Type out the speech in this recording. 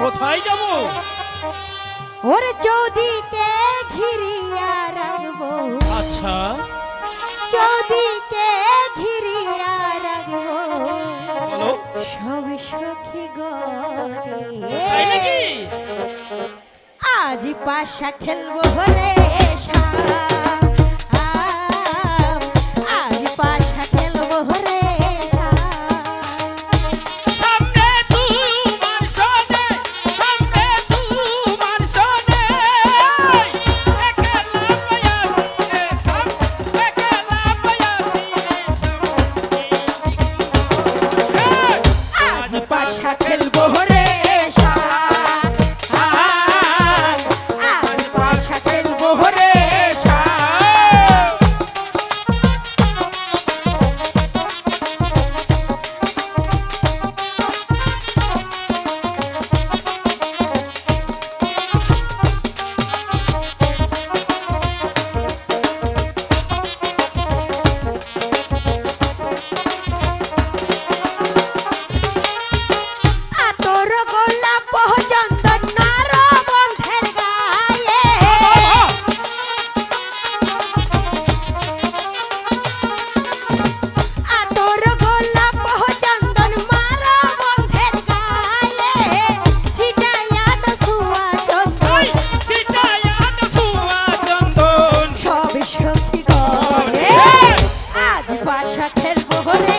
কোথায় যাব? ওর চৌদিকে ঘিরিয়া রাখব। আচ্ছা। চৌদিকে সব সখী গরে আজ পাশা খেলব বলে সা আঠা খেলব হরে ওরে